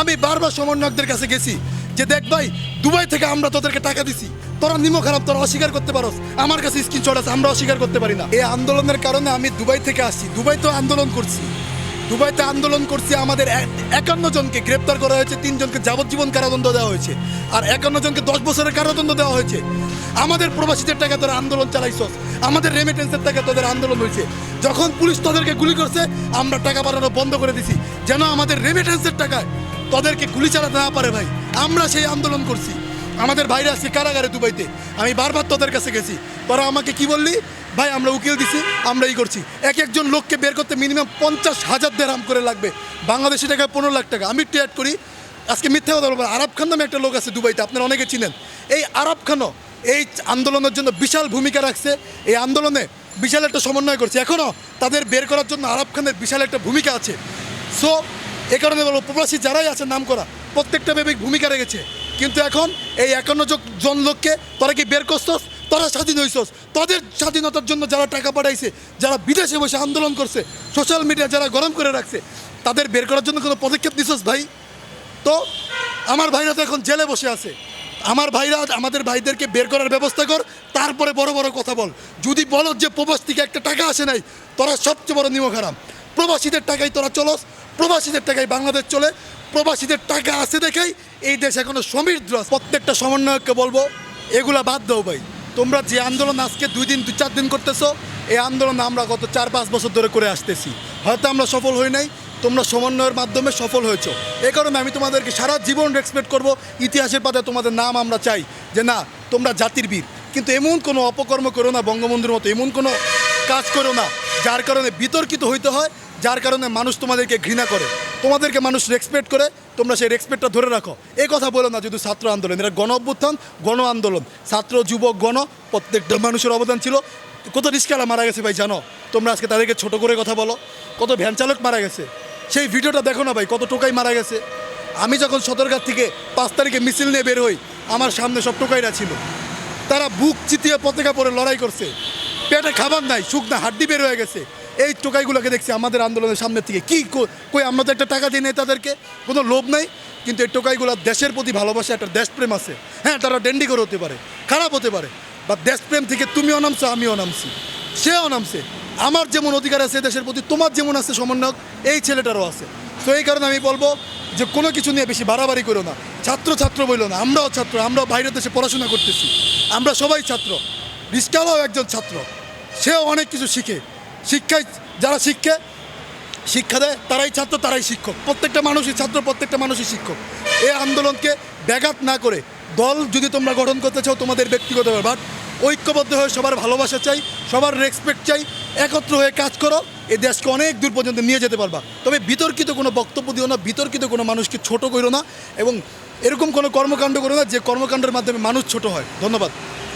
আমি বারবার সমন্বয়কদের কাছে গেছি যে দেখ ভাই, দুবাই থেকে আমরা তোদেরকে টাকা দিছি। তোরা নিমো খারাপ, তোরা অস্বীকার করতে পারোস। আমার কাছে স্ক্রিনশট আছে, আমরা অস্বীকার করতে পারি না। এই আন্দোলনের কারণে আমি দুবাই থেকে আসছি। দুবাই তো আন্দোলন করছি। দুবাইতে আন্দোলন করছি, আমাদের একান্ন জনকে গ্রেপ্তার করা হয়েছে তিনজনকে যাবজ্জীবন কারাদণ্ড দেওয়া হয়েছে। আর একান্ন জনকে দশ বছরের কারাদণ্ড দেওয়া হয়েছে। আমাদের প্রবাসীদের টাকা তোরা আন্দোলন চালাইছস। আমাদের রেমিটেন্সের টাকা তোদের আন্দোলন হয়েছে। যখন পুলিশ তোদেরকে গুলি করছে, আমরা টাকা বাড়ানো বন্ধ করে দিছি। যেন আমাদের রেমিটেন্সের টাকায় তোদেরকে গুলি চালাতে না পারে ভাই। আমরা সেই আন্দোলন করছি। আমাদের ভাইরা আজকে কারাগারে দুবাইতে। আমি বারবার তোদের কাছে গেছি। তোরা আমাকে কি বললি? ভাই, আমরা উকিল দিছি আমরা এই করছি। এক একজন লোককে বের করতে মিনিমাম পঞ্চাশ হাজার দেড়াম করে লাগবে। বাংলাদেশি টাকায় পনেরো লাখ টাকা। আমি একটু করি। আজকে মিথ্যা কথা বলব আরব খান নামে একটা লোক আছে দুবাইতে, আপনারা অনেকে চিনেন। এই আরব খানও এই আন্দোলনের জন্য বিশাল ভূমিকা রাখছে। এই আন্দোলনে বিশাল একটা সমন্বয় করছে। এখনও তাদের বের করার জন্য আরব খানের বিশাল একটা ভূমিকা আছে। সো এ কারণে বলব, প্রবাসী যারাই আছে নাম করা প্রত্যেকটা বেবিক ভূমিকা রেখেছে। কিন্তু এখন এই একান্ন জন- লোককে তোরা কি বের করছস? তোরা স্বাধীন হইছস। তাদের স্বাধীনতার জন্য যারা টাকা পাঠাইছে, যারা বিদেশে বসে আন্দোলন করছে, সোশ্যাল মিডিয়া যারা গরম করে রাখছে, তাদের বের করার জন্য কোনো পদক্ষেপ দিছস ভাই? তো আমার ভাইরা তো এখন জেলে বসে আছে। আমার ভাইরা, আমাদের ভাইদেরকে বের করার ব্যবস্থা কর, তারপরে বড় বড় কথা বল। যদি বলো যে প্রবাস থেকে একটা টাকা আসে নাই, তোরা সবচেয়ে বড় নিমক হারাম। প্রবাসীদের টাকায় তোরা চলস প্রবাসীদের টাকায় বাংলাদেশ চলে, প্রবাসীদের টাকা আছে দেখেই এই দেশ এখনও সমৃদ্ধ। প্রত্যেকটা সমন্বয়ককে বলব, এগুলা বাদ দাও ভাই। তোমরা যে আন্দোলন আজকে দুই দিন, দুই চার দিন করতেছো, এই আন্দোলন আমরা গত চার, পাঁচ বছর ধরে করে আসতেছি। হয়তো আমরা সফল হই নাই, তোমরা সমন্বয়ের মাধ্যমে সফল হয়েছো। এ কারণে আমি তোমাদেরকে সারা জীবন রেসপেক্ট করব, ইতিহাসের পাতায় তোমাদের নাম আমরা চাই যে না, তোমরা জাতির বীর। কিন্তু এমন কোনো অপকর্ম করো না, বঙ্গবন্ধুর মতো, এমন কোনো কাজ করো না, যার কারণে বিতর্কিত হইতে হয় যার কারণে মানুষ তোমাদেরকে ঘৃণা করে, তোমাদেরকে মানুষ রেসপেক্ট করে, তোমরা সেই রেসপেক্টটা ধরে রাখো। এই কথা বলো না যদি ছাত্র আন্দোলন এটা গণ অভ্যুত্থান, গণ আন্দোলন। ছাত্র, যুবক, গণ, প্রত্যেকটা মানুষের অবদান ছিল। কত রিস্কালা মারা গেছে ভাই, জানো? তোমরা আজকে তাদেরকে ছোট করে কথা বলো। কত ভ্যান চালক মারা গেছে। সেই ভিডিওটা দেখো না ভাই, কত টোকাই মারা গেছে। আমি যখন সদরঘাট থেকে পাঁচ তারিখে মিছিল নিয়ে বের হই, আমার সামনে সব টোকাইরা ছিল। তারা বুক চিতিয়ে পতাকা পরে লড়াই করছে। পেটে খাবার নাই, শুকনা হাড্ডি বের হয়ে গেছে। এই টোকাইগুলোকে দেখছি আমাদের আন্দোলনের সামনের থেকে কী কই, আমরা তো একটা টাকা দিই নেই তাদেরকে, কোনো লোভ নাই, কিন্তু এই টোকাইগুলো দেশের প্রতি ভালোবাসা, একটা দেশপ্রেম আছে। হ্যাঁ তারা ডেন্ডি করে হতে পারে, খারাপ হতে পারে বা দেশপ্রেম থেকে তুমিও নামছো, আমিও নামছি। সেও নামছে। আমার যেমন অধিকার আছে দেশের প্রতি, তোমার যেমন আছে সমন্বয়ক, এই ছেলেটারও আছে। তো এই কারণে আমি বলব যে কোনো কিছু নিয়ে বেশি বাড়াবাড়ি করো না। ছাত্র ছাত্র বইলো না, আমরাও ছাত্র আমরাও বাইরের দেশে পড়াশোনা করতেছি। আমরা সবাই ছাত্র, রিস্কালাও একজন ছাত্র, সেও অনেক কিছু শিখে। শিক্ষায় যারা শিক্ষে শিক্ষা দেয়, তারাই ছাত্র, তারাই শিক্ষক। প্রত্যেকটা মানুষই ছাত্র, প্রত্যেকটা মানুষই শিক্ষক। এই আন্দোলনকে ব্যাঘাত না করে দল যদি তোমরা গঠন করতে চাও, তোমাদের ব্যক্তিগত ব্যাপার। ঐক্যবদ্ধ হয়ে সবার ভালোবাসা চাই, সবার রেসপেক্ট চাই, একত্র হয়ে কাজ করো এই দেশকে অনেক দূর পর্যন্ত নিয়ে যেতে পারবা। তবে বিতর্কিত কোনো বক্তব্য দিও না, বিতর্কিত কোনো মানুষকে ছোট করো না এবং এরকম কোনো কর্মকাণ্ড করো না যে কর্মকাণ্ডের মাধ্যমে মানুষ ছোট হয়। ধন্যবাদ।